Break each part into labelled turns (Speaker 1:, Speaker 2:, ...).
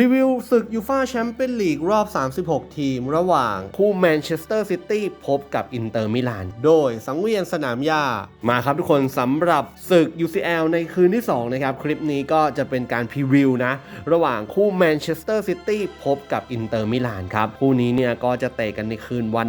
Speaker 1: รีวิวศึกยูฟาแชมเปี้ยนลีกรอบ 36 ทีม ระหว่างคู่แมนเชสเตอร์ซิตี้พบกับอินเตอร์มิลาน โดยสังเวียนสนามหญ้า มาครับทุกคนสำหรับศึก UCL ในคืนที่ 2 นะครับ คลิปนี้ก็จะเป็นการพรีวิวนะ ระหว่างคู่แมนเชสเตอร์ซิตี้พบกับอินเตอร์มิลานครับ คู่นี้เนี่ยก็จะเตะกันในคืนวัน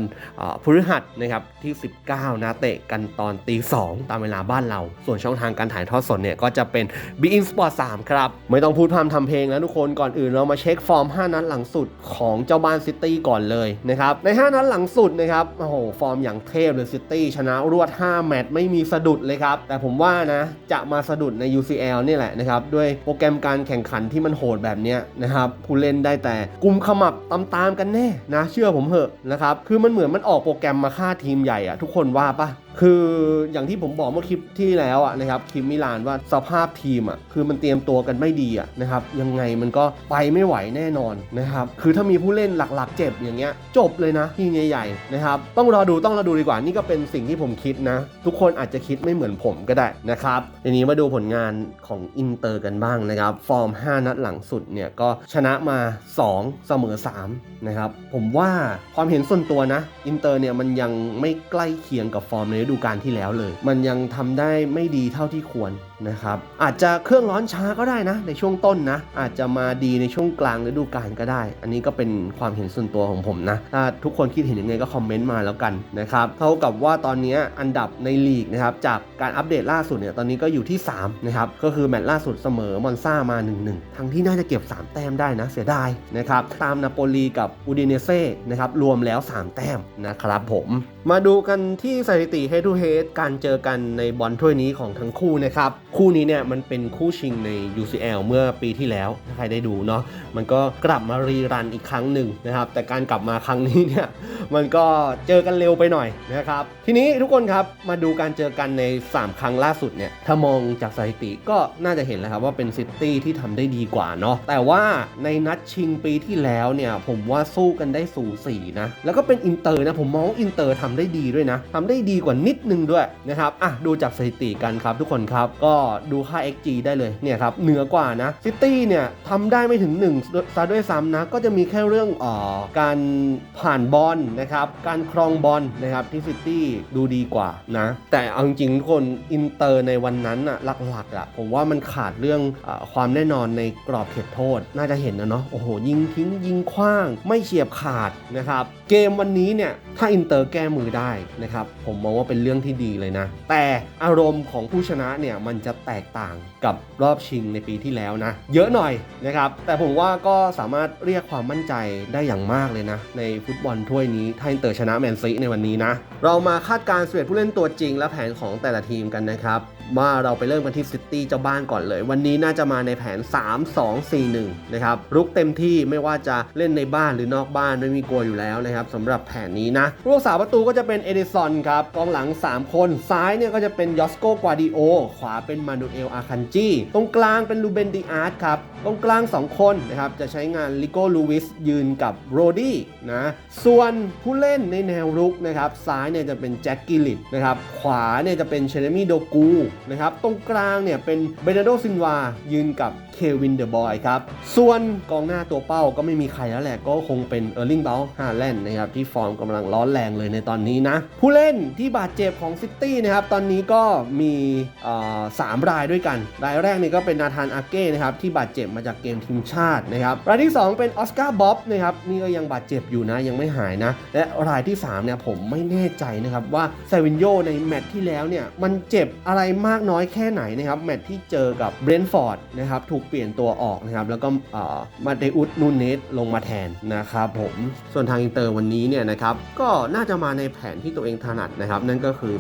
Speaker 1: พฤหัสนะครับที่ 19 นะเตะกันตอนตี 2 ตามเวลาบ้านเรา ส่วนช่องทางการถ่ายทอดสดเนี่ยก็จะเป็น b i n Sport 3ครับไม่ต้องพูดพร่ำทำเพลงแล้วทุกคนก่อนอื่นเรามาเช็คฟอร์ม 5 นัดหลังสุดของเจ้าบ้านซิตี้ก่อนเลยนะครับ ใน 5 นัดหลังสุดนะครับ โอ้โห ฟอร์มอย่างเทพเลยซิตี้ชนะรวด 5 แมตช์ไม่มีสะดุดเลยครับ แต่ผมว่านะ จะมาสะดุดใน UCL นี่แหละนะครับ ด้วยโปรแกรมการแข่งขันที่มันโหดแบบนี้นะครับผู้เล่นได้แต่กุมขมับตามๆกันแน่นะ เชื่อผมเหอะนะครับ คือมันเหมือนมันออกโปรแกรมมาฆ่าทีมใหญ่อะทุกคนว่าปะ คืออย่างที่ผมบอกเมื่อคลิปที่แล้วอะนะครับคลิปมิลานว่าสภาพทีมอะคือมันเตรียมตัวกันไม่ดีอะนะครับยังไงมันก็ไปไม่ไหวแน่นอนนะครับคือถ้ามีผู้เล่นหลักๆ เจ็บอย่างเงี้ยจบเลยนะทีมใหญ่ๆนะครับต้องรอดูต้องรอดูดีกว่านี่ก็เป็นสิ่งที่ผมคิดนะ ทุกคนอาจจะคิดไม่เหมือนผมก็ได้นะครับทีนี้มาดูผลงานของอินเตอร์กันบ้างนะครับฟอร์ม 5 นัดหลังสุดเนี่ยก็ชนะมา 2 เสมอ3นะครับผมว่าความเห็นส่วนตัวนะอินเตอร์เนี่ยมันยังไม่ใกล้เคียงกับฟอร์มในดูกาลที่แล้วเลย มันยังทำได้ไม่ดีเท่าที่ควรนะครับ อาจจะเครื่องร้อนช้าก็ได้นะ ในช่วงต้นนะ อาจจะมาดีในช่วงกลางฤดูกาลก็ได้ อันนี้ก็เป็นความเห็นส่วนตัวของผมนะถ้าทุกคนคิดเห็นยังไงก็คอมเมนต์มาแล้วกันนะครับเท่ากับว่าตอนนี้อันดับในลีกนะครับจากการอัปเดตล่าสุดเนี่ยตอนนี้ก็อยู่ที่3นะครับก็คือแมตช์ล่าสุดเสมอมอนซ่ามา1-1ทั้งที่น่าจะเก็บ 3 แต้มได้นะเสียดายนะครับตามนาโปลีกับอูดิเนเซ่นะครับรวมแล้ว 3 แต้มนะครับผมมาดูกันที่สถิติ head to head การเจอกันในบอลถ้วยนี้ของทั้งคู่นะครับ คู่นี้เนี่ยมันเป็นคู่ชิงใน UCL เมื่อปีที่แล้วถ้าใครได้ดูเนาะมันก็กลับมารีรันอีกครั้งหนึ่งนะครับแต่การกลับมาครั้งนี้เนี่ยมันก็เจอกันเร็วไปหน่อยนะครับทีนี้ทุกคนครับมาดูการเจอกันใน 3 ครั้งล่าสุดเนี่ยถ้ามองจากสถิติก็น่าจะเห็นแล้วครับว่าเป็นซิตี้ที่ทำได้ดีกว่าเนาะแต่ว่าในนัดชิงปีที่แล้วเนี่ยผมว่าสู้กันได้สูสีนะแล้วก็เป็นอินเตอร์นะผมมองอินเตอร์ทำได้ดีด้วยนะทำได้ดีกว่านินิดนึงด้วยนะครับอะดูจากสถิติกันครับทุกคนครับ ก็ดูค่า XG ได้เลยเนี่ยครับเหนือกว่านะซิตี้เนี่ยทำได้ไม่ถึง1ซะด้วยซ้ำนะ ก็จะมีแค่เรื่องออการผ่านบอลนะครับการครองบอลนะครับที่ซิตี้ดูดีกว่านะ แต่เอาจริงๆทุกคนอินเตอร์ในวันนั้นอะหลักๆอะผมว่ามันขาดเรื่องอความแน่นอนในกรอบเขตโทษ น่าจะเห็นนะเนาะโอ้โหยิงทิ้งยิงคว้าง ไม่เฉียบขาดนะครับ เกมวันนี้เนี่ยถ้าอินเตอร์แก้มือได้นะครับ ผมมองว่าเป็นเรื่องที่ดีเลยนะ แต่อารมณ์ของผู้ชนะเนี่ยมันจะแตกต่างกับรอบชิงในปีที่แล้วนะ เยอะหน่อยนะครับ แต่ผมว่าก็สามารถเรียกความมั่นใจได้อย่างมากเลยนะ ในฟุตบอลถ้วยนี้ถ้าอินเตอร์ชนะแมนซีในวันนี้นะ เรามาคาดการณ์สเวตผู้เล่นตัวจริงและแผนของแต่ละทีมกันนะครับว่าเราไปเริ่มกันที่ซิตี้เจ้าบ้านก่อนเลย วันนี้น่าจะมาในแผน 3-2-4-1 นะครับรุกเต็มที่ไม่ว่าจะเล่นในบ้านหรือนอกบ้านไม่มีกลัวอยู่แล้วนะครับสำหรับแผนนี้นะผู้รักษาประตูก็จะเป็นเอเดซอนครับกองหลัง 3 คน ซ้ายเนี่ยก็จะเป็นยอสโกกวาดิโอ ขวาเป็นมานูเอลอาคันจีตรงกลางเป็นลูเบนดิอาร์ตครับตรงกลาง 2 คนนะครับจะใช้งานลิโกลูวิสยืนกับโรดี้นะส่วนผู้เล่นในแนวรุกนะครับซ้ายเนี่ยจะเป็นแจ็คกิลิตนะครับขวาเนี่ยจะเป็นเชเนมี่โดกูนะครับตรงกลางเนี่ยเป็นเบนาโดซินวายืนกับเควินเดอะบอยครับส่วนกองหน้าตัวเป้าก็ไม่มีใครแล้วแหละก็คงเป็นเออร์ลิงเบลฮาแลนด์นะครับที่ฟอร์มกำลังร้อนแรงเลยในตอนนี้นะ ผู้เล่นที่บาดเจ็บของซิตี้นะครับตอนนี้ก็มีสามรายด้วยกัน รายแรกนี่ก็เป็นนาธานอาเก้นะครับที่บาดเจ็บมาจากเกมทีมชาตินะครับรายที่ 2 เป็นออสการ์บ๊อบนะครับนี่ก็ยังบาดเจ็บอยู่นะยังไม่หายนะ และรายที่3เนี่ยผมไม่แน่ใจนะครับว่าเซวินโยในแมตช์ที่แล้วเนี่ยมันเจ็บอะไรมากน้อยแค่ไหนนะครับแมตช์ที่เจอกับเบรนท์ฟอร์ดนะครับถูกเปลี่ยนตัวออกนะครับแล้วก็มาเตอุสนูนเนสลงมาแทนนะครับผมส่วนทางอินเตอร์วันนี้เนี่ยนะครับก็น่าจะมาในแผนที่ตัวเองถนัดนะครับ นั่นก็คือ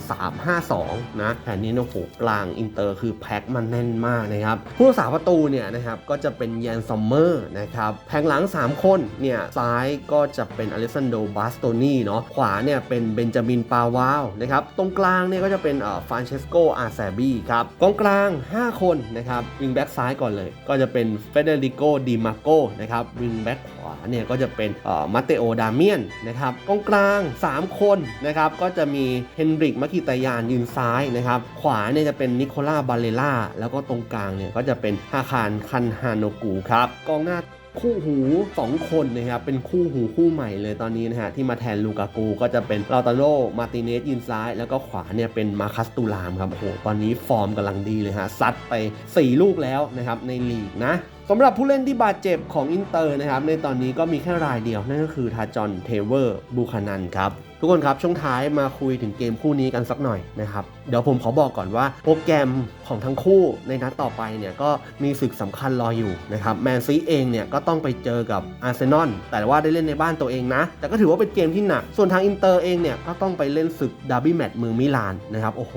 Speaker 1: 3-5-2 นะแผนนี้นี่ยโอ้โหกลางอินเตอร์คือแพ็คมันแน่นมากนะครับผู้รักษาประตูเนี่ยนะครับก็จะเป็นยันซอมเมอร์นะครับแผงหลัง 3 คนเนี่ยซ้ายก็จะเป็นอเลซันโดบาสโตนีเนาะขวาเนี่ยเป็นเบนจามินปาวาวนะครับตรงกลางเนี่ยก็จะเป็นเอ่อฟรานเชสโกอาแซบีครับกองกลาง 5 คนนะครับวิงแบ็กซ้ายก่อนเลย ก็จะเป็นเฟเดริโกดิมาโกนะครับวิงแบ็กขวาเนี่ยก็จะเป็นเอ่อมาเตโอดาเมียนนะครับกองกลาง 3 คนนะครับก็จะมีเฮนริกมักกิตายานยืนซ้ายนะครับขวาเนี่ยจะเป็นนิโคล่าบาเลล่าแล้วก็ตรงกลางเนี่ยก็จะเป็นฮาคารคันฮานโนกูครับกองหน้าคู่หู 2 คนนะครับเป็นคู่หูคู่ใหม่เลยตอนนี้นะฮะที่มาแทนลูกากูก็จะเป็นลาตาโรมาติเนสยินซ้าย แล้วก็ขวาเนี่ยเป็นมาคัสตูลามครับโอ้โหตอนนี้ฟอร์มกำลังดีเลยฮะซัดไป 4 ลูกแล้วนะครับในลีกนะ สำหรับผู้เล่นที่บาดเจ็บของอินเตอร์นะครับในตอนนี้ก็มีแค่รายเดียว นั่นก็คือทาจอนเทเวอร์บูคานันครับทุกคนครับ ช่วงท้ายมาคุยถึงเกมคู่นี้กันสักหน่อยนะครับ เดี๋ยวผมขอบอกก่อนว่า โปรแกรมของทั้งคู่ในนัดต่อไปเนี่ยก็มีศึกสำคัญรออยู่นะครับแมนซีเองเนี่ยก็ต้องไปเจอกับอาร์เซนอลแต่ว่าได้เล่นในบ้านตัวเองนะ แต่ก็ถือว่าเป็นเกมที่หนัก ส่วนทางอินเตอร์เองเนี่ยก็ต้องไปเล่นศึกดาร์บี้แมตช์เมืองมิลานนะครับโอ้โห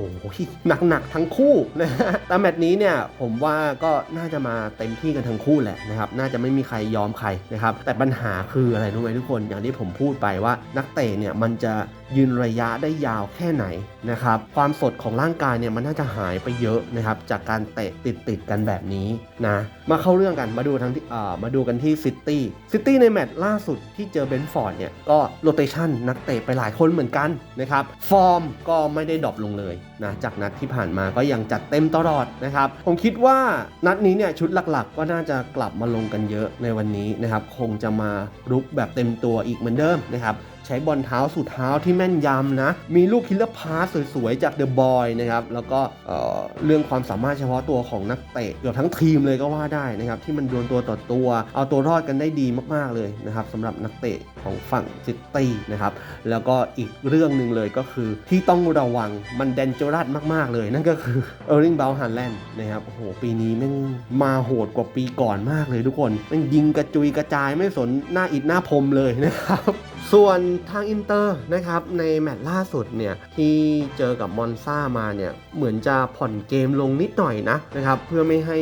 Speaker 1: หนักๆทั้งคู่นะฮะแต่แมตช์นี้เนี่ยผมว่าก็น่าจะมาเต็มที่กันทั้งคู่แหละนะครับน่าจะไม่มีใครยอมใครนะครับแต่ปัญหาคืออะไรรู้ไหมทุกคนอย่างที่ผมพูดไปว่านักเตะเนี่ยมันจะยืนระยะได้ยาวแค่ไหนนะครับ ความสดของร่างกายเนี่ยมันน่าจะหายไปเยอะนะครับ จากการเตะติดติดๆกันแบบนี้นะมาเข้าเรื่องกันมาดูทั้งที่อ่ามาดูกันที่ซิตี้ซิตี้ในแมตช์ล่าสุดที่เจอเบนฟอร์ดเนี่ยก็โรเตชันนักเตะไปหลายคนเหมือนกันนะครับ ฟอร์มก็ไม่ได้ดรอปลงเลยนะจากนัดที่ผ่านมาก็ยังจัดเต็มตลอดนะครับ ผมคิดว่านัดนี้เนี่ยชุดหลักๆ ก็น่าจะกลับมาลงกันเยอะในวันนี้นะครับ คงจะมารุกแบบเต็มตัวอีกเหมือนเดิมนะครับ ช้บอลเท้าสู่เท้าที่แม่นยำนะ มีลูกคิลเลอร์พาสสวยๆ จากเดอะบอยนะครับ แล้วก็เอ่อเรื่องความสามารถเฉพาะตัวของนักเตะเกือบทั้งทีมเลยก็ว่าได้นะครับ ที่มันดวลตัวต่อตัว เอาตัวรอดกันได้ดีมากๆเลยนะครับสำหรับนักเตะของฝั่งซิตี้นะครับ แล้วก็อีกเรื่องหนึ่งเลยก็คือที่ต้องระวังมันแดนเจอรัสมากๆเลย นั่นก็คือเออร์ลิงเบลฮันแลนด์นะครับโอ้โหปีนี้แม่งมาโหดกว่าปีก่อนมากเลยทุกคนแม่งยิงกระจุยกระจายไม่สนหน้าอิดหน้าพรมเลยนะครับ ส่วนทางอินเตอร์นะครับในแมตช์ล่าสุดเนี่ยที่เจอกับมอนซ่ามาเนี่ยเหมือนจะผ่อนเกมลงนิดหน่อยนะนะครับเพื่อไม่ให้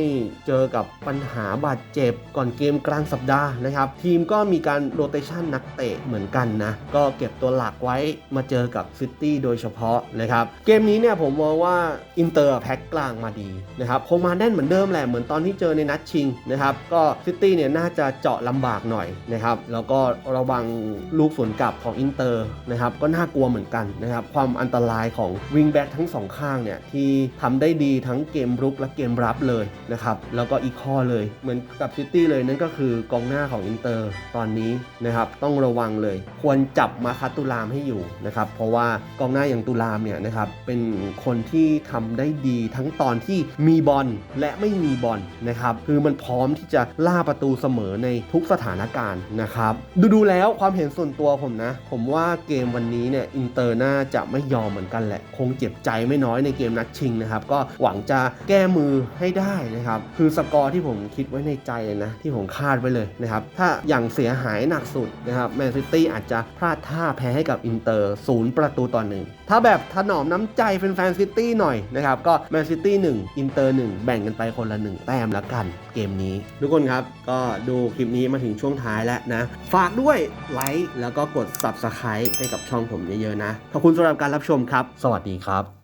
Speaker 1: เจอกับปัญหาบาดเจ็บก่อนเกมกลางสัปดาห์นะครับทีมก็มีการโรเตชันนักเตะเหมือนกันนะก็เก็บตัวหลักไว้มาเจอกับซิตี้โดยเฉพาะนะครับเกมนี้เนี่ยผมมองว่าอินเตอร์แพ็คกลางมาดีนะครับคงมาแน่นเหมือนเดิมแหละเหมือนตอนที่เจอในนัดชิงนะครับก็ซิตี้เนี่ยน่าจะเจาะลำบากหน่อยนะครับแล้วก็ระวังลูกสวนกลับของอินเตอร์นะครับก็น่ากลัวเหมือนกันนะครับความอันตรายของวิงแบ็กทั้งสองข้างเนี่ยที่ทำได้ดีทั้งเกมรุกและเกมรับเลยนะครับแล้วก็อีกข้อเลยเหมือนกับซิตี้เลยนั่นก็คือกองหน้าของอินเตอร์ตอนนี้นะครับต้องระวังเลย ควรจับมาคัตตุลามให้อยู่นะครับเพราะว่ากองหน้าอย่างตุลามเนี่ยนะครับเป็นคนที่ทำได้ดีทั้งตอนที่มีบอลและไม่มีบอลนะครับคือมันพร้อมที่จะล่าประตูเสมอในทุกสถานการณ์นะครับดูดูแล้วความเห็นส่วนตัวผมนะ ผมว่าเกมวันนี้เนี่ยอินเตอร์น่าจะไม่ยอมเหมือนกันแหละ คงเจ็บใจไม่น้อยในเกมนัดชิงนะครับ ก็หวังจะแก้มือให้ได้นะครับ คือสกอร์ที่ผมคิดไว้ในใจเลยนะ ที่ผมคาดไว้เลยนะครับ ถ้าอย่างเสียหายหนักสุดนะครับแมนซิตี้อาจจะพลาดท่าแพ้ให้กับอินเตอร์ศูนย์ประตูต่อหนึ่งถ้าแบบถนอมน้ำใจแฟนซิตี้หน่อยนะครับ ก็แมนซิตี้หนึ่งอินเตอร์หนึ่งแบ่งกันไปคนละหนึ่งแต้มละกันเกมนี้ ทุกคนครับก็ดูคลิปนี้มาถึงช่วงท้ายแล้วนะ ฝากด้วยไลค์และแล้วก็กด Subscribe ให้กับช่องผมเยอะๆนะ ขอบคุณสำหรับการรับชมครับ สวัสดีครับ